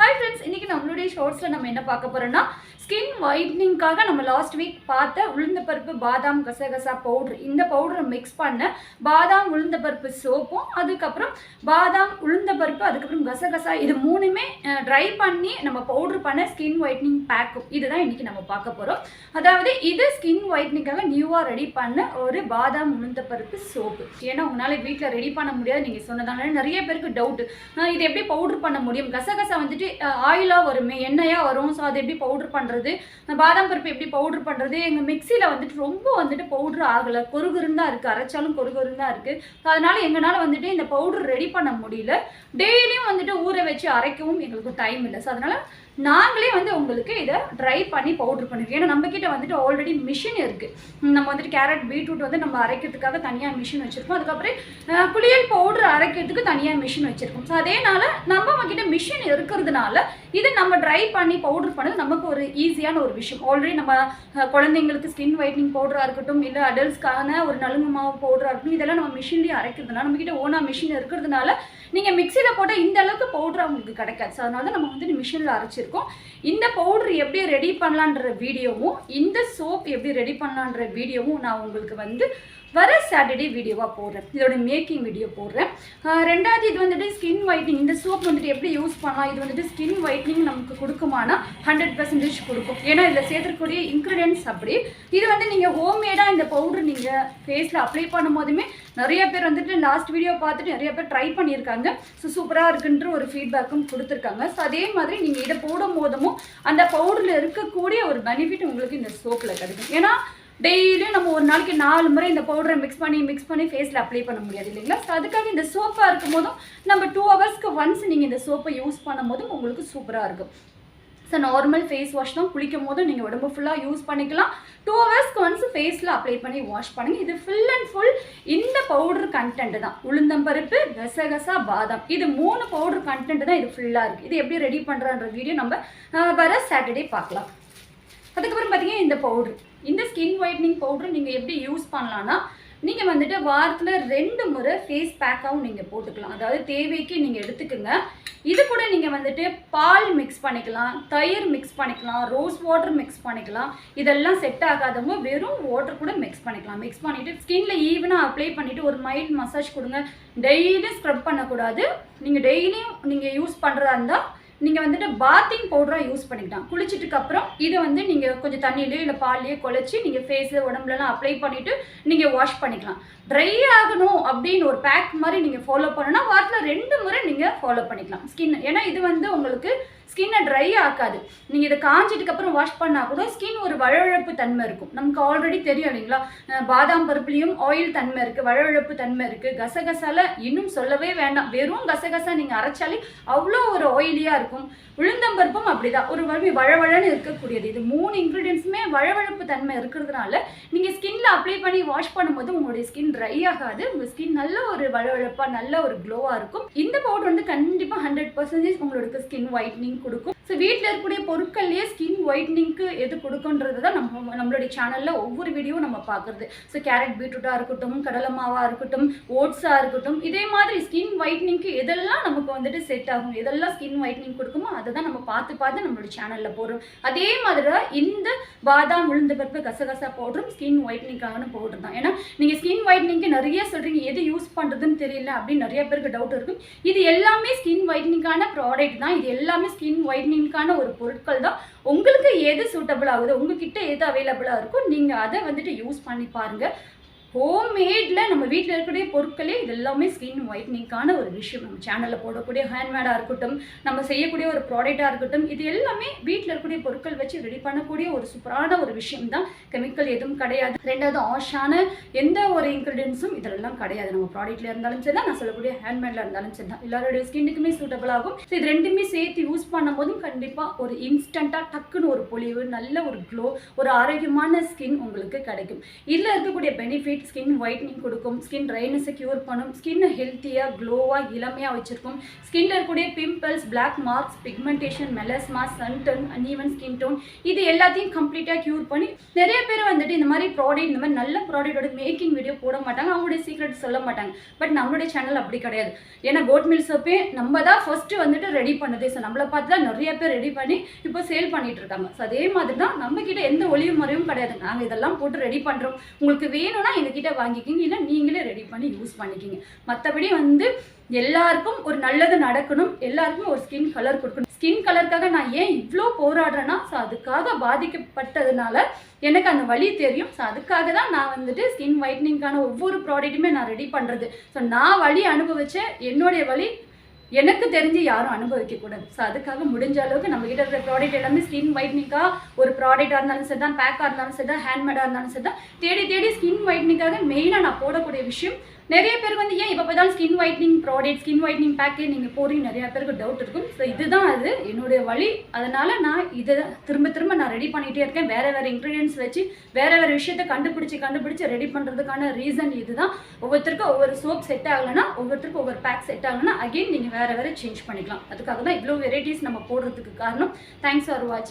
Hi friends இன்னைக்கு நம்மளுடைய ஷார்ட்ஸில் நம்ம என்ன பார்க்க போகிறோன்னா ஸ்கின் ஒயிட்னிங்காக நம்ம லாஸ்ட் வீக் பார்த்த உளுந்தப்பருப்பு பாதாம் கசகசா பவுட்ரு இந்த பவுடரை மிக்ஸ் பண்ண பாதாம் உளுந்தப்பருப்பு சோப்பும் அதுக்கப்புறம் பாதாம் உளுந்தப்பருப்பு அதுக்கப்புறம் கசகசா இது மூணுமே ட்ரை பண்ணி நம்ம பவுடர் பண்ண ஸ்கின் ஒயிட்னிங் பேக்கும் இதுதான் இன்றைக்கி நம்ம பார்க்க போகிறோம் அதாவது இது ஸ்கின் ஒயிட்னிங்காக நியூவாக ரெடி பண்ண ஒரு பாதாம் உளுந்தப்பருப்பு சோப்பு ஏன்னா உங்களால் வீட்டில் ரெடி பண்ண முடியாது. நீங்கள் சொன்னதால நிறைய பேருக்கு டவுட் இது எப்படி பவுடர் பண்ண முடியும்? கசகசா வந்துட்டு ஆயிலாக வருமே எண்ணெயாக வரும் ஸோ அது எப்படி பவுடர் பண்ணுறது பாதாம் பருப்பு எப்படி பவுடர் பண்ணுறது எங்கள் மிக்சியில் வந்துட்டு ரொம்ப வந்துட்டு பவுடர் ஆகலை. கொருகுருன்னு தான் இருக்குது அரைச்சாலும் கொருகுருன்னு தான் இருக்குது அதனால் எங்களால் வந்துட்டு இந்த பவுடர் ரெடி பண்ண முடியல. டெய்லியும் வந்துட்டு ஊற வச்சு அரைக்கவும் எங்களுக்கு டைம் இல்லை. ஸோ அதனால் நாங்களே வந்து உங்களுக்கு இதை ட்ரை பண்ணி பவுடர் பண்ணிருக்கோம். ஏன்னா நம்ம வந்துட்டு ஆல்ரெடி மிஷின் இருக்குது நம்ம வந்துட்டு கேரட் பீட்ரூட் வந்து நம்ம அரைக்கிறதுக்காக தனியாக மிஷின் வச்சுருக்கோம். அதுக்கப்புறம் குளியல் பவுடர் அரைக்கிறதுக்கு தனியாக மிஷின் வச்சுருக்கோம். ஸோ அதேனால நம்ம கிட்ட மிஷின் இருக்கிறதுனால இதை நம்ம ட்ரை பண்ணி பவுடர் பண்ணது நமக்கு ஒரு ஈஸியான ஒரு விஷயம். ஆல்ரெடி நம்ம குழந்தைங்களுக்கு ஸ்கின் ஒயிட்னிங் பவுடராக இருக்கட்டும் இல்லை அடல்ட்ஸ்க்கான ஒரு நலுங்கு மாவு பவுடராக இருக்கட்டும் இதெல்லாம் நம்ம மிஷின்லேயே அரைக்கிறதுனால நம்மக்கிட்ட ஓனா மிஷின் இருக்கிறதுனால நீங்கள் மிக்சியில் போட்டால் இந்த அளவுக்கு பவுடர் அவங்களுக்கு கிடைக்காது. ஸோ அதனால நம்ம வந்து மிஷினில் அரைச்சிருக்கோம். இந்த பவுடர் எப்படி ரெடி பண்ணலான்ற வீடியோவும் இந்த சோப் எப்படி ரெடி பண்ணலான்ற வீடியோவும் நான் உங்களுக்கு வந்து வர சாட்டர்டே வீடியோவாக போடுறேன். இதோட மேக்கிங் வீடியோ போடுறேன். ரெண்டாவது இது வந்துட்டு ஸ்கின் ஒயிட்னிங் இந்த சோப் வந்துட்டு எப்படி யூஸ் பண்ணலாம்? இது வந்துட்டு ஸ்கின் ஒயிட்னிங் நமக்கு கொடுக்குமானா ஹண்ட்ரட் பர்சன்டேஜ் கொடுக்கும். ஏன்னா இதில் சேர்த்துக்கூடிய இன்க்ரீடியன்ஸ் அப்படி. இது வந்து நீங்கள் ஹோம்மேடாக இந்த பவுடர் நீங்கள் ஃபேஸில் அப்ளை பண்ணும் போதுமே நிறைய பேர் வந்துட்டு லாஸ்ட் வீடியோ பார்த்துட்டு நிறைய பேர் ட்ரை பண்ணியிருக்காங்க. ஸோ சூப்பராக இருக்குன்ற ஒரு ஃபீட்பேக்கும் கொடுத்துருக்காங்க. ஸோ அதே மாதிரி நீங்கள் இதை போடும் போதும் அந்த பவுடரில் இருக்கக்கூடிய ஒரு பெனிஃபிட் உங்களுக்கு இந்த சோப்பில் கிடைக்கும். ஏன்னா டெய்லியும் நம்ம ஒரு நாளைக்கு நாலு முறை இந்த பவுடரை மிக்ஸ் பண்ணி மிக்ஸ் பண்ணி ஃபேஸில் அப்ளை பண்ண முடியாது இல்லைங்களா? ஸோ அதுக்காக இந்த சோப்பாக இருக்கும் போதும் நம்ம டூ ஹவர்ஸ்க்கு ஒன்ஸ் நீங்கள் இந்த சோப்பை யூஸ் பண்ணும் போதும் உங்களுக்கு சூப்பராக இருக்கும். ஸோ நார்மல் ஃபேஸ் வாஷ் தான் குளிக்கும் போதும் நீங்கள் உடம்பு ஃபுல்லாக யூஸ் பண்ணிக்கலாம். டூ ஹவர்ஸ்க்கு ஒன்ஸ் ஃபேஸில் அப்ளை பண்ணி வாஷ் பண்ணுங்கள் இது ஃபுல் அண்ட் ஃபுல் இந்த பவுடர் கண்டென்ட் தான். உளுந்தம்பருப்பு கசகசா பாதாம். இது மூணு பவுடர் கண்டென்ட் தான் இது ஃபுல்லாக இருக்குது இது எப்படி ரெடி பண்ணுறன்ற வீடியோ நம்ம வர சாட்டர்டே பார்க்கலாம். அதுக்கப்புறம் பார்த்தீங்கன்னா இந்த பவுட்ரு இந்த ஸ்கின் ஒயிட்னிங் பவுடர் நீங்கள் எப்படி யூஸ் பண்ணலான்னா நீங்கள் வந்துட்டு வாரத்தில் ரெண்டு முறை ஃபேஸ் பேக்காகவும் நீங்கள் போட்டுக்கலாம். அதாவது தேவைக்கு நீங்கள் எடுத்துக்கோங்க. இது கூட நீங்கள் வந்துட்டு பால் மிக்ஸ் பண்ணிக்கலாம் தயிர் மிக்ஸ் பண்ணிக்கலாம் ரோஸ் வாட்டர் மிக்ஸ் பண்ணிக்கலாம். இதெல்லாம் செட் ஆகாதவங்க வெறும் வாட்டர் கூட மிக்ஸ் பண்ணிக்கலாம். மிக்ஸ் பண்ணிவிட்டு ஸ்கின்ல ஈவனாக அப்ளை பண்ணிவிட்டு ஒரு மைல்ட் மசாஜ் கொடுங்க. டெய்லியும் ஸ்க்ரப் பண்ணக்கூடாது. நீங்கள் டெய்லியும் நீங்கள் யூஸ் பண்ணுறதா இருந்தால் நீங்கள் வந்துட்டு பாத்திங் பவுடராக யூஸ் பண்ணிக்கலாம். குளிச்சிட்டுக்கு அப்புறம் இதை வந்து நீங்கள் கொஞ்சம் தண்ணியிலையோ இல்லை பால்லையோ குழச்சி நீங்கள் ஃபேஸு உடம்புலலாம் அப்ளை பண்ணிவிட்டு நீங்கள் வாஷ் பண்ணிக்கலாம். ட்ரை ஆகணும் அப்படின்னு ஒரு பேக் மாதிரி நீங்கள் ஃபாலோ பண்ணணும்னா வாரத்தில் ரெண்டு முறை நீங்கள் ஃபாலோ பண்ணிக்கலாம். ஸ்கின் ஏன்னா இது வந்து உங்களுக்கு ஸ்கின்னை ட்ரை ஆக்காது. நீங்கள் இதை காஞ்சிட்டுக்கு அப்புறம் வாஷ் பண்ணால் கூட ஸ்கின் ஒரு வழவழப்பு தன்மை இருக்கும். நமக்கு ஆல்ரெடி தெரியும் இல்லைங்களா? பாதாம் பருப்புலேயும் ஆயில் தன்மை இருக்குது வழவழப்பு தன்மை இருக்குது கசகசால இன்னும் சொல்லவே வேண்டாம். வெறும் கசகசா நீங்கள் அரைச்சாலே அவ்வளோ ஒரு ஆயிலியாக இருக்கும். உளுந்தம்பருப்பும் அப்படிதான். ஒரு வழி வழவழன்னு இருக்கக்கூடியது. இது மூணு இன்க்ரீடியன்ஸுமே வழவழப்பு தன்மை இருக்கிறதுனால நீங்கள் ஸ்கின்ல அப்ளை பண்ணி வாஷ் பண்ணும்போது உங்களுடைய ஸ்கின் ட்ரை ஆகாது. உங்கள் ஸ்கின் நல்ல ஒரு வழவழப்பாக நல்ல ஒரு க்ளோவாக இருக்கும். இந்த பவுடர் வந்து கண்டிப்பாக ஹண்ட்ரட் பர்சன்டேஜ் உங்களுக்கு ஸ்கின் ஒயிட்னிங் கொடுக்கும் ஸோ வீட்டில் இருக்கக்கூடிய பொருட்கள்லேயே ஸ்கின் ஒயிட்னிங்க்கு எது கொடுக்குன்றது தான் நம்ம நம்மளுடைய சேனலில் ஒவ்வொரு வீடியோவும் நம்ம பார்க்குறது. ஸோ கேரட் பீட்ரூட்டாக இருக்கட்டும் கடலை மாவாக இருக்கட்டும் ஓட்ஸாக இருக்கட்டும் இதே மாதிரி ஸ்கின் ஒயிட்னிங்க்கு எதெல்லாம் நமக்கு வந்துட்டு செட் ஆகும் எதெல்லாம் ஸ்கின் ஒயிட்னிங் கொடுக்குமோ அதை தான் நம்ம பார்த்து பார்த்து நம்மளுடைய சேனலில் போடுறோம். அதே மாதிரி தான் இந்த பாதாம் உளுந்து பருப்பு கசகசா பவுடரும் ஸ்கின் ஒயிட்னிங்காகனு பவுடர் தான். ஏன்னா நீங்கள் ஸ்கின் ஒயிட்னிங்க்கு நிறைய சொல்கிறீங்க எது யூஸ் பண்ணுறதுன்னு தெரியல அப்படின்னு நிறைய பேருக்கு டவுட் இருக்கும். இது எல்லாமே ஸ்கின் ஒயிட்னிங்கான ப்ராடக்ட் தான். இது எல்லாமே ஸ்கின் ஒயிட்னிங்கான ஒரு பொருட்கள் தான். உங்களுக்கு எது சூட்டபிள் ஆகுது? உங்ககிட்ட எது அவைலபிளாக இருக்கோ நீங்கள் அதை வந்துட்டு யூஸ் பண்ணி பாருங்கள் ஹோம்மேடில் நம்ம வீட்டில் இருக்கக்கூடிய பொருட்களே இது எல்லாமே ஸ்கின் ஒயிட்னிங்கான ஒரு விஷயம். நம்ம சேனலில் போடக்கூடிய ஹேண்ட்மேடாக இருக்கட்டும் நம்ம செய்யக்கூடிய ஒரு ப்ராடக்டாக இருக்கட்டும் இது எல்லாமே வீட்டில் இருக்கக்கூடிய பொருட்கள் வச்சு ரெடி பண்ணக்கூடிய ஒரு சூப்பரான ஒரு விஷயம் தான். கெமிக்கல் எதுவும் கிடையாது. ரெண்டாவது ஆஷான எந்த ஒரு இன்க்ரீடியன்ஸும் இதெல்லாம் கிடையாது. நம்ம ப்ராடக்ட்ல இருந்தாலும் சரி தான் நான் சொல்லக்கூடிய ஹேண்ட்மேடில் இருந்தாலும் சரி தான். எல்லாருடைய ஸ்கின்னுக்குமே சூட்டபிள் ஆகும். ஸோ இது ரெண்டுமே சேர்த்து யூஸ் பண்ணும்போதும் கண்டிப்பாக ஒரு இன்ஸ்டண்ட்டாக டக்குன்னு ஒரு பொலிவு நல்ல ஒரு க்ளோ ஒரு ஆரோக்கியமான ஸ்கின் உங்களுக்கு கிடைக்கும். இதில் இருக்கக்கூடிய பெனிஃபிட் கம்ப்ளீட் ஸ்கின் ஒயிட்னிங் கொடுக்கும் ஸ்கின் ட்ரைனஸை க்யூர் பண்ணும் ஸ்கின் ஹெல்த்தியாக க்ளோவாக இளமையாக வச்சுருக்கும். ஸ்கின்ல இருக்கக்கூடிய pimples black marks pigmentation melasma suntan uneven skin tone இது எல்லாத்தையும் கம்ப்ளீட்டாக க்யூர் பண்ணி நிறைய பேர் வந்துட்டு இந்த மாதிரி ப்ராடக்ட் இந்த மாதிரி நல்ல ப்ராடக்டோட மேக்கிங் வீடியோ போட மாட்டாங்க அவங்களுடைய சீக்ரெட் சொல்ல மாட்டாங்க. பட் நம்மளுடைய சேனல் அப்படி கிடையாது. ஏன்னா கோட் மில் சோப்பே நம்ம தான் ஃபர்ஸ்ட் வந்துட்டு ரெடி பண்ணது ஸோ நம்மளை பார்த்து தான் நிறைய பேர் ரெடி பண்ணி இப்போ சேல் பண்ணிட்டு இருக்காங்க. ஸோ அதே மாதிரி தான் நம்ம கிட்ட எந்த ஒளிவு முறையும் கிடையாது. நாங்கள் இதெல்லாம் போட்டு ரெடி பண்ணுறோம் உங்களுக்கு வேணும்னா எங்ககிட்ட வாங்கிக்கிங்க இல்லை நீங்களே ரெடி பண்ணி யூஸ் பண்ணிக்கிங்க. மற்றபடி வந்து எல்லாருக்கும் ஒரு நல்லது நடக்கணும் எல்லாருக்கும் ஒரு ஸ்கின் கலர் கொடுக்கணும். ஸ்கின் கலருக்காக நான் ஏன் இவ்வளோ போராடுறேன்னா ஸோ அதுக்காக பாதிக்கப்பட்டதுனால எனக்கு அந்த வழி தெரியும். ஸோ அதுக்காக தான் நான் வந்துட்டு ஸ்கின் ஒயிட்னிங்கான ஒவ்வொரு ப்ராடக்ட்டுமே நான் ரெடி பண்ணுறது ஸோ நான் வழி அனுபவித்தேன் என்னுடைய வழி எனக்கு தெரிஞ்சு யாரும் அனுபவிக்க கூடாது. ஸோ அதுக்காக முடிஞ்ச அளவுக்கு நம்ம கிட்ட இருக்கிற ப்ராடக்ட் எல்லாமே ஸ்கின் ஒயிட்னிங்காக ஒரு ப்ராடக்டாக இருந்தாலும் சரி தான் பேக்காக இருந்தாலும் சரி தான் ஹேண்ட்மேடாக இருந்தாலும் சரி தான் தேடி தேடி ஸ்கின் ஒயிட்னிங்காக மெயினாக நான் போடக்கூடிய விஷயம் நிறைய பேர் வந்து ஏன் இப்போ பார்த்தாலும் skin whitening product skin whitening பேக்கே நீங்கள் போடுறீங்க. நிறைய பேருக்கு டவுட் இருக்கும். ஸோ இதுதான் அது. என்னுடைய வழி. அதனால் நான் இதை திரும்ப திரும்ப நான் ரெடி பண்ணிகிட்டே இருக்கேன். வேறு வேறு இன்க்ரீடியன்ஸ் வச்சு வேறு வேறு விஷயத்தை கண்டுபிடிச்சி கண்டுபிடிச்சி ரெடி பண்ணுறதுக்கான ரீசன் இதுதான். ஒவ்வொருத்தருக்கும் ஒவ்வொரு சோப் செட் ஆகலைன்னா ஒவ்வொருத்தருக்கும் ஒவ்வொரு பேக் செட் ஆகலைன்னா அகைன் நீங்கள் வேறு வேறு சேஞ்ச் பண்ணிக்கலாம். அதுக்காக தான் இவ்வளோ வெரைட்டிஸ் நம்ம போடுறதுக்கு காரணம். தேங்க்ஸ் ஃபார் வாட்சிங்